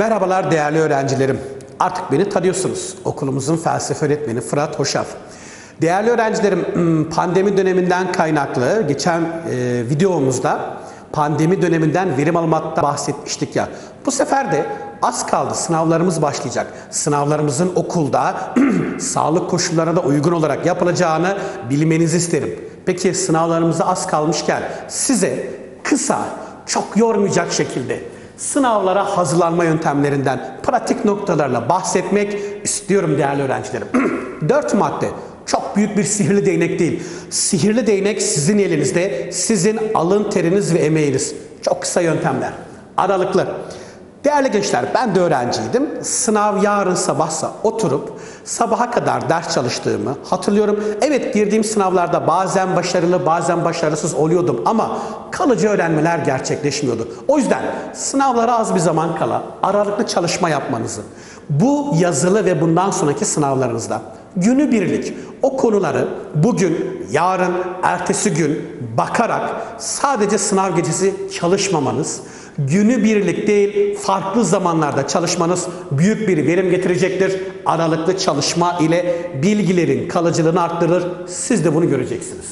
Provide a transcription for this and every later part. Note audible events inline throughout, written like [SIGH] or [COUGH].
Merhabalar değerli öğrencilerim. Artık beni tanıyorsunuz. Okulumuzun felsefe öğretmeni Fırat Hoşaf. Değerli öğrencilerim, hmm, pandemi döneminden kaynaklı geçen e, videomuzda pandemi döneminden verim almakta bahsetmiştik ya. Bu sefer de az kaldı sınavlarımız başlayacak. Sınavlarımızın okulda [CLEARS THROAT] sağlık koşullarına da uygun olarak yapılacağını bilmenizi isterim. Peki sınavlarımıza az kalmışken size kısa, çok yormayacak şekilde sınavlara hazırlanma yöntemlerinden pratik noktalarla bahsetmek istiyorum değerli öğrencilerim. [CLEARS THROAT] Dört madde çok büyük bir sihirli değnek değil. Sihirli değnek sizin elinizde, sizin alın teriniz ve emeğiniz. Çok kısa yöntemler, aralıklı. Değerli gençler ben de öğrenciydim. Sınav yarın sabahsa oturup sabaha kadar ders çalıştığımı hatırlıyorum. Evet girdiğim sınavlarda bazen başarılı bazen başarısız oluyordum ama kalıcı öğrenmeler gerçekleşmiyordu. O yüzden sınavlara az bir zaman kala aralıklı çalışma yapmanızı bu yazılı ve bundan sonraki sınavlarınızda günü birlik o konuları bugün, yarın, ertesi gün bakarak sadece sınav gecesi çalışmamanız, günü birlik değil farklı zamanlarda çalışmanız büyük bir verim getirecektir. Aralıklı çalışma ile bilgilerin kalıcılığını arttırır. Siz de bunu göreceksiniz.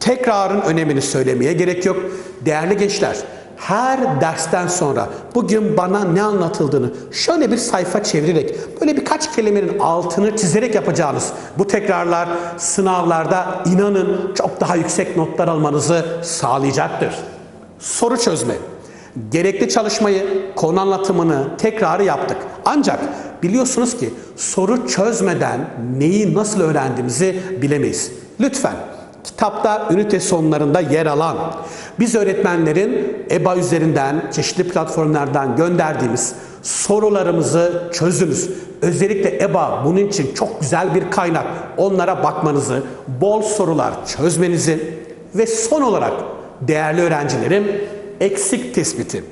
Tekrarın önemini söylemeye gerek yok. Değerli gençler, her dersten sonra bugün bana ne anlatıldığını şöyle bir sayfa çevirerek böyle birkaç kelimenin altını çizerek yapacağınız bu tekrarlar sınavlarda inanın çok daha yüksek notlar almanızı sağlayacaktır. Soru çözme. Gerekli çalışmayı, konu anlatımını, tekrarı yaptık. Ancak biliyorsunuz ki soru çözmeden neyi nasıl öğrendiğimizi bilemeyiz. Lütfen kitapta ünite sonlarında yer alan biz öğretmenlerin EBA üzerinden çeşitli platformlardan gönderdiğimiz sorularımızı çözünüz. Özellikle EBA bunun için çok güzel bir kaynak. Onlara bakmanızı, bol sorular çözmenizi ve son olarak değerli öğrencilerim eksik tespiti.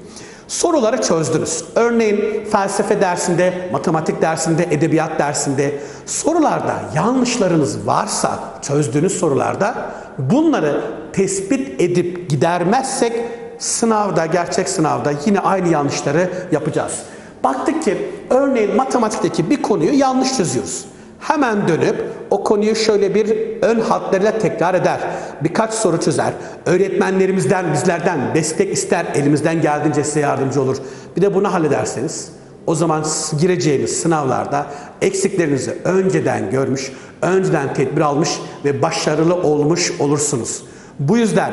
Soruları çözdünüz. Örneğin felsefe dersinde, matematik dersinde, edebiyat dersinde sorularda yanlışlarınız varsa çözdüğünüz sorularda bunları tespit edip gidermezsek sınavda, gerçek sınavda yine aynı yanlışları yapacağız. Baktık ki örneğin matematikteki bir konuyu yanlış çözüyoruz. Hemen dönüp o konuyu şöyle bir ön hatlarıyla tekrar eder. Birkaç soru çözer. Öğretmenlerimizden, bizlerden destek ister. Elimizden geldiğince size yardımcı olur. Bir de bunu hallederseniz o zaman gireceğiniz sınavlarda eksiklerinizi önceden görmüş, önceden tedbir almış ve başarılı olmuş olursunuz. Bu yüzden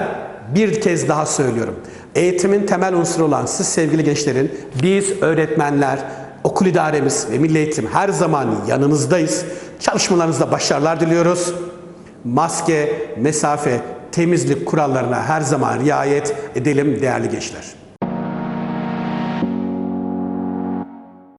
bir kez daha söylüyorum. Eğitimin temel unsuru olan siz sevgili gençlerin, biz öğretmenler, okul idaremiz ve milli eğitim her zaman yanınızdayız. Çalışmalarınızda başarılar diliyoruz. Maske, mesafe, temizlik kurallarına her zaman riayet edelim değerli gençler.